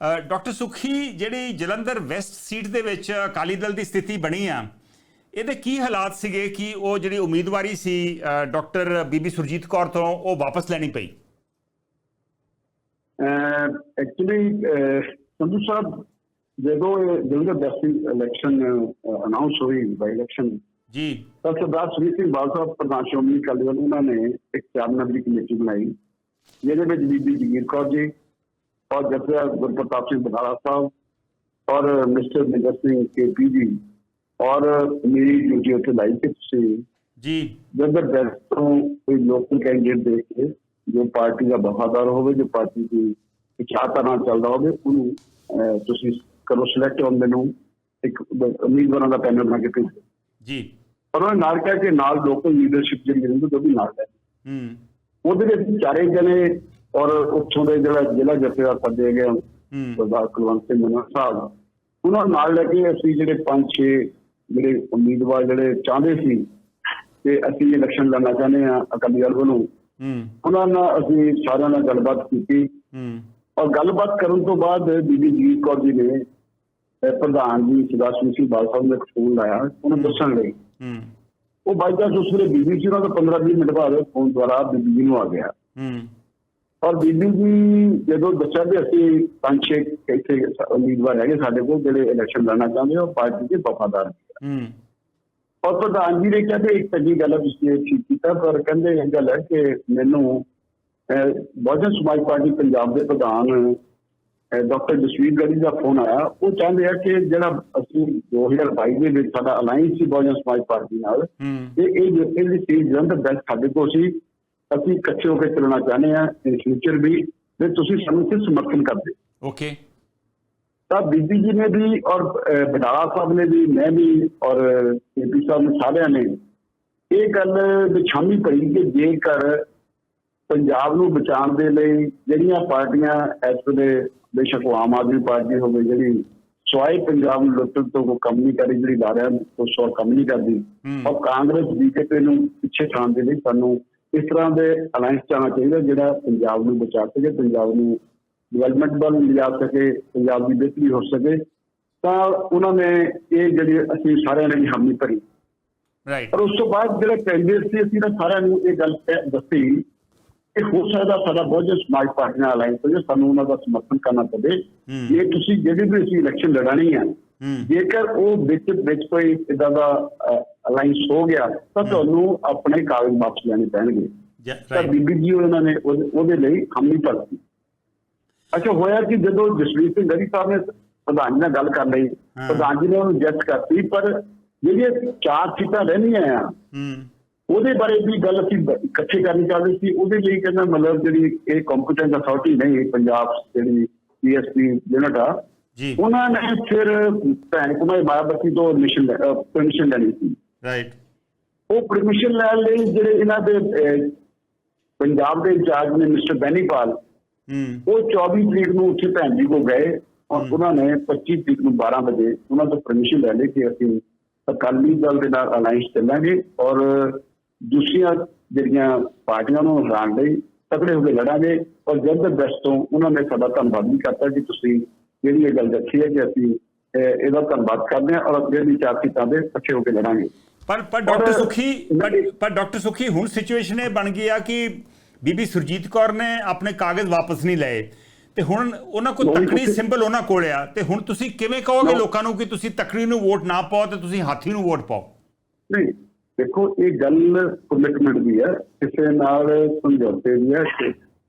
Doctor ਸੁਖੀ ਜਿਹੜੀ Jalandhar West seat ਦੇ ਵਿੱਚ ਅਕਾਲੀ ਦਲ ਦੀ ਸਥਿਤੀ ਬਣੀ ਆ ਇਹਦੇ ਕੀ ਹਾਲਾਤ ਸੀਗੇ? ਕਿ ਉਹ ਜਿਹੜੀ ਉਮੀਦਵਾਰੀ ਸੀ ਡਾਕਟਰ ਬੀਬੀ ਸੁਰਜੀਤ ਕੌਰ ਤੋਂ ਉਹ ਵਾਪਸ ਲੈਣੀ ਪਈ? ਐਕਚੁਅਲੀ ਸੰਧੂ ਸਾਹਿਬ ਜਦੋਂ ਇਹ ਜਲੰਧਰ ਵੈਸਟ ਇਲੈਕਸ਼ਨ ਅਨਾਉਂਸ ਹੋਈ ਬਾਈ ਇਲੈਕਸ਼ਨ ਜੀ। ਤਾਂ ਸਰਦਾਰ ਸੁਖਬੀਰ ਸਿੰਘ ਬਾਦਲ ਸਾਹਿਬ ਪ੍ਰਧਾਨ ਸ਼੍ਰੋਮਣੀ ਅਕਾਲੀ ਦਲ ਉਹਨਾਂ ਨੇ ਇੱਕ ਚਾਰ ਮੈਂਬਰੀ ਕਮੇਟੀ ਬਣਾਈ ਜਿਹਦੇ ਵਿੱਚ ਬੀਬੀ ਜਗੀਰ ਕੌਰ ਜੀ ਔਰ ਜਥੇਦਾਰ ਗੁਰਪ੍ਰਤਾਪ ਸਿੰਘ ਬਧਾਲਾ ਸਾਹਿਬ ਔਰ ਮਿਸਟਰ ਨਿਗਰ ਸਿੰਘ ਕੇਪੀ ਜੀ ਔਰ ਮੇਰੀ ਡਿਊਟੀ ਉੱਤੇ ਲਾਈ ਕਿ ਤੁਸੀਂ ਜੀ ਵੈਸਟ ਤੋਂ ਕੋਈ ਲੋਕਲ ਕੈਂਡੀਡੇਟ ਦੇਖ ਕੇ ਜੋ ਪਾਰਟੀ ਦਾ ਵਫਾਦਾਰ ਹੋਵੇ ਜੋ ਪਾਰਟੀ ਦੀ ਵਿਚਾਰਧਾਰਾ ਨਾਲ ਚੱਲਦਾ ਹੋਵੇ ਉਹਨੂੰ ਤੁਸੀਂ ਕਰੋ ਸਿਲੈਕਟ on ਮੈਨੂੰ ਇੱਕ ਉਮੀਦਵਾਰਾਂ ਦਾ ਪੈਨਲ ਬਣਾ ਕੇ ਭੇਜੋ ਜੀ ਪਰ ਉਹਨਾਂ ਨੇ ਨਾਲ ਕਿਹਾ ਕਿ ਨਾਲ ਲੋਕਲ ਲੀਡਰਸ਼ਿਪ ਜਿਹੜੀ ਰਹਿੰਦੀ ਉਹ ਵੀ ਨਾਲ ਹੈ ਹੂੰ ਉਹਦੇ ਵਿੱਚ ਚਾਰੇ ਜਣੇ ਔਰ ਉੱਥੋਂ ਦੇ ਜਿਹੜਾ ਜ਼ਿਲ੍ਹਾ ਜਥੇਦਾਰ ਸੱਦੇ ਗਏ ਹੂੰ। ਸਰਦਾਰ ਕੁਲਵੰਤ ਸਿੰਘ ਮਨਾ ਸਾਹਿਬ ਉਹਨਾਂ ਨਾਲ ਲੈ ਕੇ ਅਸੀਂ ਜਿਹੜੇ ਪੰਜ ਛੇ ਜਿਹੜੇ ਉਮੀਦਵਾਰ ਜਿਹੜੇ ਚਾਹੁੰਦੇ ਸੀ ਕਿ ਅਸੀਂ ਇਲੈਕਸ਼ਨ ਲੜਨਾ ਚਾਹੁੰਦੇ ਆ ਅਕਾਲੀ ਦਲ ਵੱਲੋਂ ਹੂੰ। ਉਹਨਾਂ ਨਾਲ ਅਸੀਂ ਸਾਰਿਆਂ ਨਾਲ ਗੱਲਬਾਤ ਕੀਤੀ। ਹੂੰ। ਔਰ ਗੱਲਬਾਤ ਕਰਨ ਤੋਂ ਬਾਅਦ ਬੀਬੀ ਜੀਤ ਕੌਰ ਜੀ ਨੇ ਪ੍ਰਧਾਨ ਜੀ ਸਰਦਾਰ ਸਿੰਘ ਬਾਲ ਸਾਹਿਬ ਨੇ ਫੋਨ ਲਾਇਆ ਉਹਨੂੰ ਦੱਸਣ ਲਈ। ਹੂੰ। ਉਹ ਬਾਈ ਚਾਂਸ ਉਸ ਵੇਲੇ ਬੀਬੀ ਸੀ ਉਹਨਾਂ ਦਾ 15-20 ਮਿੰਟ ਬਾਅਦ ਫੋਨ ਦੁਆਰਾ ਬੀਬੀ ਜੀ ਨੂੰ ਆ ਗਿਆ। ਹੂੰ। ਔਰ ਬੀਬੀ ਜੀ ਜਦੋਂ ਦੱਸਿਆ ਕਿ ਅਸੀਂ ਪੰਜ ਛੇ ਇੱਥੇ ਉਮੀਦਵਾਰ ਹੈਗੇ ਸਾਡੇ ਕੋਲ ਜਿਹੜੇ ਇਲੈਕਸ਼ਨ ਲੜਨਾ ਚਾਹੁੰਦੇ ਹੋ ਪਾਰਟੀ ਦੇ ਵਫਾਦਾਰ। ਹੂੰ। ਔਰ ਪ੍ਰਧਾਨ ਜੀ ਨੇ ਕਿਹਾ ਕਿ ਇੱਕ ਚੰਗੀ ਗੱਲ ਹੈ ਤੁਸੀਂ ਇਹ ਠੀਕ ਕੀਤਾ ਪਰ ਕਹਿੰਦੇ ਇਹ ਗੱਲ ਹੈ ਕਿ ਮੈਨੂੰ ਬਹੁਜਨ ਸਮਾਜ ਪਾਰਟੀ ਪੰਜਾਬ ਦੇ ਪ੍ਰਧਾਨ ਡਾਕਟਰ ਜਸਵੀਰ ਗੜੀ ਦਾ ਫੋਨ ਆਇਆ। ਉਹ ਚਾਹੁੰਦੇ ਆ ਕਿ ਜਿਹੜਾ ਅਸੀਂ 2022 ਦੇ ਵਿੱਚ ਸਾਡਾ ਅਲਾਈਅੰਸ ਸੀ ਬਹੁਜਨ ਸਮਾਜ ਪਾਰਟੀ ਨਾਲ ਹੂੰ। ਇਹ ਇਹ ਜੋ- ਇਹਦੀ ਸੀਟ ਜਲੰਧਰ ਬੈਂਕ ਸਾਡੇ ਕੋਲ ਸੀ ਅਸੀਂ ਇਕੱਠੇ ਹੋ ਕੇ ਚੱਲਣਾ ਚਾਹੁੰਦੇ ਆ ਇਨ ਫਿਊਚਰ ਵੀ ਤੇ ਤੁਸੀਂ ਸਾਨੂੰ ਕਿਸ ਸਮਰਥਨ ਕਰਦੇ ਓਕੇ ਤਾਂ ਬੀਬੀ ਜੀ ਨੇ ਵੀ ਔਰ ਬਡਾਲਾ ਸਾਹਿਬ ਨੇ ਵੀ ਮੈਂ ਵੀ ਔਰ ਏਪੀ ਸਾਹਿਬ ਨੇ ਸਾਰਿਆਂ ਨੇ ਇਹ ਗੱਲ ਵਿਛਾਮੀ ਪਈ ਕਿ ਜੇਕਰ ਪੰਜਾਬ ਨੂੰ ਬਚਾਉਣ ਦੇ ਲਈ ਜਿਹੜੀਆਂ ਪਾਰਟੀਆਂ ਇਸ ਵੇਲੇ ਬੇਸ਼ੱਕ ਆਮ ਆਦਮੀ ਪਾਰਟੀ ਹੋਵੇ ਜਿਹੜੀ ਸਵਾਈ ਪੰਜਾਬ ਨੂੰ ਲੁੱਟਣ ਤੋਂ ਕੋਈ ਕੰਮ ਨਹੀਂ ਕਰੀ ਜਿਹੜੀ ਲਾਰਿਆਂ ਤੋਂ ਸੌ ਕੰਮ ਨਹੀਂ ਕਰਦੀ ਔਰ ਕਾਂਗਰਸ ਬੀਜੇਪੀ ਨੂੰ ਪਿੱਛੇ ਛਾਣ ਦੇ ਲਈ ਸਾਨੂੰ ਇਸ ਤਰ੍ਹਾਂ ਦੇ ਅਲਾਈਅੰਸ ਚਾਹਣਾ ਚਾਹੀਦਾ ਜਿਹੜਾ ਪੰਜਾਬ ਨੂੰ ਬਚਾ ਸਕੇ ਪੰਜਾਬ ਨੂੰ ਡਿਵੈਲਪਮੈਂਟ ਵੱਲ ਲਿਜਾ ਸਕੇ ਪੰਜਾਬ ਦੀ ਬਿਹਤਰੀ ਹੋ ਸਕੇ। ਤਾਂ ਉਹਨਾਂ ਨੇ ਇਹ ਜਿਹੜੀ ਅਸੀਂ ਸਾਰਿਆਂ ਨੇ ਹਾਮੀ ਭਰੀ। ਰਾਈਟ ਪਰ ਉਸ ਤੋਂ ਬਾਅਦ ਜਿਹੜੇ ਕੈਂਡੀਡੇਟ ਸੀ ਅਸੀਂ ਤਾਂ ਸਾਰਿਆਂ ਨੂੰ ਇਹ ਗੱਲ ਦੱਸੀ ਕਿ ਹੋ ਸਕਦਾ ਸਾਡਾ ਬਹੁਜਨ ਸਮਾਜ ਪਾਰਟੀ ਨਾਲ ਅਲਾਈਅੰਸ ਹੋ ਜਾਏ ਸਾਨੂੰ ਉਹਨਾਂ ਦਾ ਸਮਰਥਨ ਕਰਨਾ ਪਵੇ। ਜੇ ਤੁਸੀਂ ਜਿਹੜੀ ਵੀ ਅਸੀਂ ਇਲੈਕਸ਼ਨ ਲੜਾਣੀ ਹੂੰ ਜੇਕਰ ਉਹ ਵਿੱਚ ਵਿੱਚ ਕੋਈ ਇਦਾਂ ਦਾ ਅਲਾਈਅੰਸ ਹੋ ਗਿਆ ਤਾਂ ਤੁਹਾਨੂੰ ਆਪਣੇ ਕਾਗਜ਼ ਵਾਪਸ ਲੈਣੇ ਪੈਣਗੇ। ਤਾਂ ਬੀਬੀ ਜੀ ਉਹਨਾਂ ਨੇ ਉਹਦੇ ਲਈ ਹਮਲੀ ਭਰਤੀ ਅੱਛਾ ਹੋਇਆ ਕਿ ਜਦੋਂ ਜਸਵੀਰ ਸਿੰਘ ਗੜੀ ਸਾਹਿਬ ਨੇ ਪ੍ਰਧਾਨ ਜੀ ਨਾਲ ਗੱਲ ਕਰ ਲਈ। ਪ੍ਰਧਾਨ ਜੀ ਨੇ ਉਹਨੂੰ ਜੱਜ ਕਰਤੀ ਪਰ ਜਿਹੜੀਆਂ ਚਾਰ ਸੀਟਾਂ ਰਹਿੰਦੀਆਂ ਆ ਹੂੰ। ਉਹਦੇ ਬਾਰੇ ਵੀ ਗੱਲ ਅਸੀਂ ਇਕੱਠੇ ਕਰਨੀ ਚਾਹਦੇ ਸੀ। ਉਹਦੇ ਲਈ ਕਹਿੰਦਾ ਮਤਲਬ ਜਿਹੜੀ ਇਹ ਕੰਪੀਟੈਂਟ ਅਥਾਰਟੀ ਨਹੀਂ ਪੰਜਾਬ ਜਿਹੜੀ ਪੀਐਸਪੀ ਯੂਨਿਟ ਆ ਜੀ। ਉਹਨਾਂ ਨੇ ਫਿਰ ਭੈਣ ਕੁਮਾਰ ਮਾਇਆਵਤੀ ਤੋਂ ਐਡਮਿਸ਼ਨ ਪਰਮਿਸ਼ਨ ਲੈਣੀ ਸੀ। ਰਾਈਟ ਉਹ ਪਰਮਿਸ਼ਨ ਲੈਣ ਲਈ ਜਿਹੜੇ ਇਹਨਾਂ ਦੇ ਪੰਜਾਬ ਦੇ ਇੰਚਾਰਜ ਨੇ ਮਿਸਟਰ ਬੈਨੀਪਾਲ ਹੂੰ। ਉਹ 24 ਤਰੀਕ ਨੂੰ ਉੱਥੇ ਭੈਣ ਜੀ ਕੋ ਗਏ ਔਰ ਉਹਨਾਂ ਨੇ 25 ਤਰੀਕ ਨੂੰ 12 ਵਜੇ ਉਹਨਾਂ ਤੋਂ ਪਰਮਿਸ਼ਨ ਲੈ ਲਈ ਕਿ ਅਸੀਂ ਅਕਾਲੀ ਦਲ ਦੇ ਨਾਲ ਅਲਾਈਅੰਸ ਚੱਲਾਂਗੇ ਔਰ ਦੂਸਰੀਆਂ ਜਿਹੜੀਆਂ ਪਾਰਟੀਆਂ ਨੂੰ ਹਰਾਉਣ ਲਈ ਤਕੜੇ ਹੋ ਕੇ ਲੜਾਂਗੇ ਔਰ ਜਲਦ ਬੈਸਟ ਤੋਂ ਉਹਨਾਂ ਨੇ ਸਾਡਾ ਧੰਨਵਾਦ ਵੀ ਕਰਤਾ ਕਿ ਤੁਸੀਂ ਜਿਹੜੀ ਇਹ ਗੱਲ ਦੱਸੀ ਹੈ ਕਿ ਅਸੀਂ ਇਹਦਾ ਧੰਨਵਾਦ ਕਰਦੇ ਹਾਂ ਔਰ ਅੱਗੇ ਵੀ ਚਾਰ ਸੀਟਾਂ ਦੇ ਇਕੱਠੇ ਹੋ ਕੇ ਲੜਾਂਗੇ। ਪਰ ਪਰ ਡਾਕਟਰ ਸੁਖੀ ਪਰ ਡਾਕਟਰ ਸੁਖੀ ਹੁਣ ਸਿਚੁਏਸ਼ਨ ਇਹ ਬਣ ਗਈ ਆ ਕਿ ਬੀਬੀ ਸੁਰਜੀਤ ਕੌਰ ਨੇ ਆਪਣੇ ਕਾਗਜ਼ ਵਾਪਸ ਨਹੀਂ ਲਏ। ਤੇ ਹੁਣ ਉਹਨਾਂ ਕੋਲ ਤਕੜੀ ਸਿੰਬਲ ਉਹਨਾਂ ਕੋਲ ਆ। ਤੇ ਹੁਣ ਤੁਸੀਂ ਕਿਵੇਂ ਕਹੋਗੇ। ਲੋਕਾਂ ਨੂੰ ਕਿ ਤੁਸੀਂ ਤਕੜੀ ਨੂੰ ਵੋਟ ਨਾ ਪਾਓ ਤੇ ਤੁਸੀਂ ਹਾਥੀ ਨੂੰ ਵੋਟ ਪਾਓ? ਨਹੀਂ ਦੇਖੋ ਇਹ ਗੱਲ ਕਮਿਟਮੈਂਟ ਦੀ ਹੈ। ਕਿਸੇ ਨਾਲ ਸਮਝੌਤੇ ਦੀ ਹੈ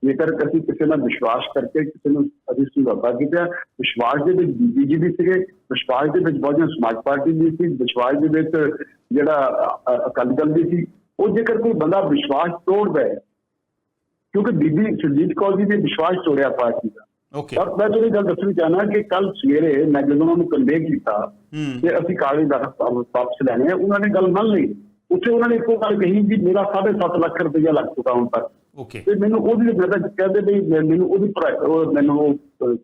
ਜੇਕਰ ਅਸੀਂ ਕਿਸੇ ਨਾਲ ਵਿਸ਼ਵਾਸ ਕਰਕੇ ਕਿਸੇ ਨੂੰ ਅਸੀਂ ਸਮਝੌਤਾ ਕੀਤਾ ਵਿਸ਼ਵਾਸ ਦੇ ਵਿੱਚ ਜੀ ਵੀ ਸੀਗੇ ਵਿਸ਼ਵਾਸ ਦੇ ਵਿੱਚ ਬਹੁਜਨ ਸਮਾਜ ਪਾਰਟੀ ਵੀ ਸੀ ਵਿਸ਼ਵਾਸ ਦੇ ਵਿੱਚ ਜਿਹੜਾ ਅਕਾਲੀ ਦਲ ਵੀ ਸੀ ਉਹ ਜੇਕਰ ਕੋਈ ਬੰਦਾ ਵਿਸ਼ਵਾਸ ਤੋੜਦਾ ਹੈ ਕਿਉਂਕਿ ਬੀਬੀ ਸੁਰਜੀਤ ਕੌਰ ਜੀ ਨੇ ਵਿਸ਼ਵਾਸ ਤੋੜਿਆ ਪਾਰਟੀ ਦਾ। ਓਕੇ। ਔਰ ਮੈਂ ਤੁਹਾਨੂੰ ਗੱਲ ਦੱਸਣੀ ਚਾਹਨਾ ਕਿ ਕੱਲ ਸਵੇਰੇ ਮੈਂ ਜਦੋਂ ਉਹਨਾਂ ਨੂੰ ਕਨਵੇ ਕੀਤਾ ਕਿ ਅਸੀਂ ਕਾਗਜ਼ ਦਾ ਵਾਪਸ ਲੈਣੇ ਆ ਉਹਨਾਂ ਨੇ ਗੱਲ ਮੰਨ ਲਈ। ਉੱਥੇ ਉਹਨਾਂ ਨੇ ਇੱਕੋ ਗੱਲ ਕਹੀ ਵੀ ਮੇਰਾ 7.5 ਲੱਖ ਰੁਪਇਆ ਲੱਗ ਚੁੱਕਾ ਹੁਣ ਤੱਕ। ਓਕੇ ਤੇ ਮੈਨੂੰ ਉਹਦੀ ਮੈਂ ਕਹਿੰਦੇ ਵੀ ਮੈਨੂੰ ਉਹਦੀ ਮੈਨੂੰ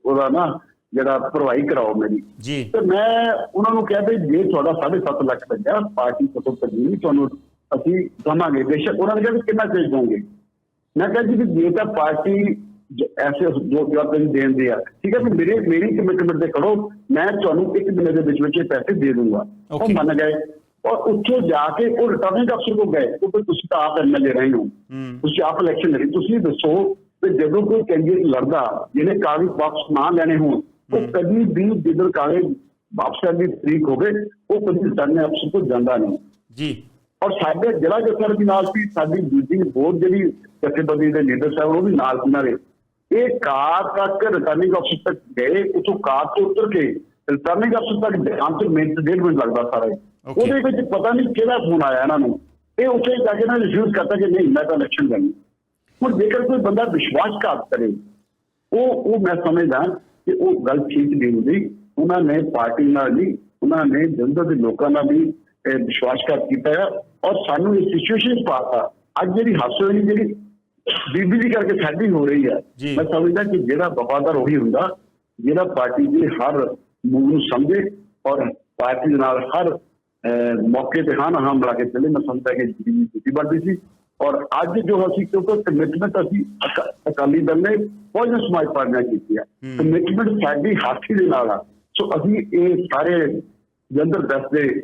ਉਹਦਾ ਨਾ ਜਿਹੜਾ ਭਰਵਾਈ ਕਰਾਓ ਮੇਰੀ। ਜੀ। ਤੇ ਮੈਂ ਉਹਨਾਂ ਨੂੰ ਕਿਹਾ ਵੀ ਜੇ ਤੁਹਾਡਾ 7.5 ਲੱਖ ਲੱਗਿਆ ਪਾਰਟੀ ਤੋਂ ਤੱਕੀ ਨਹੀਂ ਤੁਹਾਨੂੰ ਅਸੀਂ ਦਵਾਂਗੇ। ਬੇਸ਼ੱਕ ਉਹਨਾਂ ਨੇ ਕਿਹਾ ਕਿੰਨਾ ਚੇਜ ਦੋਗੇ ਮੈਂ ਕਿਹਾ ਜੀ ਵੀ ਜੇ ਤਾਂ ਪਾਰਟੀ ਐਸੇ ਜੋ ਜਵਾਬ ਨਹੀਂ ਦੇਣਦੇ ਆ ਠੀਕ ਹੈ ਵੀ ਮੇਰੇ ਮੇਰੀ ਕਮਿਟਮੈਂਟ ਤੇ ਕਰੋ ਮੈਂ ਤੁਹਾਨੂੰ ਇੱਕ ਦਿਨ ਦੇ ਵਿੱਚ ਵਿੱਚ ਇਹ ਪੈਸੇ ਦੇ ਦੂੰਗਾ। ਉਹ. ਮੰਨ ਗਏ। ਔਰ ਉੱਥੇ ਜਾ ਕੇ ਉਹ ਰਿਟਰਨਿੰਗ ਅਫਸਰ ਕੋਲ ਗਏ। ਕਿਉਂਕਿ ਤੁਸੀਂ ਤਾਂ ਆਪ ਐਮਐਲਏ ਰਹੇ ਹੋ। ਤੁਸੀਂ ਆਪ ਇਲੈਕਸ਼ਨ ਲੜੀ। ਤੁਸੀਂ ਦੱਸੋ ਕਿ ਜਦੋਂ ਕੋਈ ਕੈਂਡੀਡੇਟ ਲੜਦਾ ਜਿਹਨੇ ਕਾਗਜ਼ ਵਾਪਸ ਨਾ ਲੈਣੇ ਹੋਣ ਉਹ ਕਦੀ ਵੀ ਜਦੋਂ ਕਾਗਜ਼ ਵਾਪਸ ਕਰਨ ਦੀ ਤਰੀਕ ਹੋਵੇ ਉਹ ਕਦੀ ਰਿਟਰਨਿੰਗ ਅਫਸਰ ਕੋਲ ਜਾਂਦਾ ਨਹੀਂ। ਜੀ। ਔਰ ਸਾਡੇ ਜ਼ਿਲ੍ਹਾ ਜੱਥਰ ਵੀ ਨਾਲ ਸੀ ਸਾਡੀ ਦੂਜੀ ਹੋਰ ਜਿਹੜੀ ਜਥੇਬੰਦੀ ਦੇ ਲੀਡਰ ਸਾਹਿਬ ਉਹ ਵੀ ਨਾਲ ਸੀ ਨਾਲੇ ਇਹ ਕਾਰ ਤੱਕ ਰਿਟਰਨਿੰਗ ਅਫਸਰ ਤੱਕ ਗਏ ਉਥੋਂ ਕਾਰ ਤੋਂ ਉਤਰ ਕੇ ਰਿਟਰਨਿੰਗ ਅਫਸਰ ਤੱਕ ਜਾਣ ਚ ਮਿੰਟ ਡੇਢ ਮਿੰਟ ਲੱਗਦਾ ਸਾਰਾ. ਉਹਦੇ ਵਿੱਚ ਪਤਾ ਨਹੀਂ ਕਿਹੜਾ ਫੋਨ ਆਇਆ ਇਹਨਾਂ ਨੂੰ। ਇਹ ਉੱਥੇ ਜਾ ਕੇ ਨਾ ਰਿਫਿਊਜ਼ ਕਰਤਾ ਕਿ ਨਹੀਂ ਮੈਂ ਤਾਂ ਇਲੈਕਸ਼ਨ ਕਰਨੀ ਹੁਣ ਜੇਕਰ ਕੋਈ ਬੰਦਾ ਵਿਸ਼ਵਾਸਘਾਤ ਕਰੇ ਉਹ ਉਹ ਮੈਂ ਸਮਝਦਾ ਕਿ ਉਹ ਗੱਲ ਠੀਕ ਨਹੀਂ ਹੁੰਦੀ। ਉਹਨਾਂ ਨੇ ਪਾਰਟੀ ਨਾਲ ਨਹੀਂ ਉਹਨਾਂ ਨੇ ਜਨਤਾ ਦੇ ਲੋਕਾਂ ਨਾਲ ਵੀ ਇਹ ਵਿਸ਼ਵਾਸਘਾਤ ਕੀਤਾ ਹੈ ਔਰ ਸਾਨੂੰ ਇਸ ਸਿਚੁਏਸ਼ਨ ਪਾਤਾ। ਅੱਜ ਜਿਹੜੀ ਹਾਸਲ ਹੋਈ ਜਿਹੜੀ ਬੀਬੀ ਦੀ ਕਰਕੇ ਸਾਡੀ ਹੋ ਰਹੀ ਹੈ ਜੀ। ਮੈਂ ਸਮਝਦਾ ਕਿ ਜਿਹੜਾ ਵਫਾਦਾਰ ਉਹੀ ਹੁੰਦਾ ਜਿਹੜਾ ਪਾਰਟੀ ਦੇ ਹਰ ਮੂਵ ਨੂੰ ਸਮਝੇ ਔਰ ਪਾਰਟੀ ਦੇ ਨਾਲ ਹਰ ਮੌਕੇ ਤੇ ਹਾਂ ਹਾਂ ਮਿਲਾ ਕੇ ਚੱਲੇ। ਮੈਂ ਸਮਝਦਾ ਕਿ ਜਿਹੜੀ ਜਿੱਤੀ ਬਣਦੀ ਸੀ। ਔਰ ਅੱਜ ਜੋ ਅਸੀਂ ਕਿਉਂਕਿ ਕਮਿਟਮੈਂਟ ਅਸੀਂ ਅਕਾ- ਅਕਾਲੀ ਦਲ ਨੇ ਬਹੁਜਨ ਸਮਾਜ ਪਾਰਟੀ ਨਾਲ ਕੀਤੀ ਹੈ। ਕਮਿਟਮੈਂਟ ਸਾਡੀ ਹਾਥੀ ਦੇ ਨਾਲ ਆ। ਸੋ ਅਸੀਂ ਇਹ ਸਾਰੇ ਜੰਦਰ ਦਸਤੇ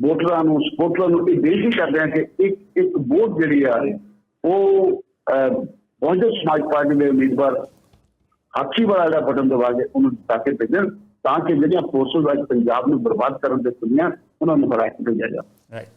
ਵੋਟਰਾਂ ਨੂੰ ਸਪੋਰਟਰਾਂ ਨੂੰ ਇਹ ਬੇਨਤੀ ਕਰਦੇ ਹਾਂ ਕਿ ਇੱਕ ਇੱਕ ਵੋਟ ਜਿਹੜੀ ਆ ਉਹ ਬਹੁਜਨ ਸਮਾਜ ਪਾਰਟੀ ਦੇ ਉਮੀਦਵਾਰ ਹਾਥੀ ਵਾਲਾ ਜਿਹੜਾ ਬਟਨ ਦਬਾ ਕੇ ਉਹਨੂੰ ਜਿਤਾ ਕੇ ਭੇਜਣ ਤਾਂ ਕਿ ਜਿਹੜੀਆਂ ਫੋਰਸਸ ਅੱਜ ਪੰਜਾਬ ਨੂੰ ਬਰਬਾਦ ਕਰਨ ਦੇ ਸੁਣੀਆਂ ਉਹਨਾਂ ਨੂੰ ਹਰਾਇਆ ਭੇਜਿਆ ਜਾਵੇ ਰਾਈਟ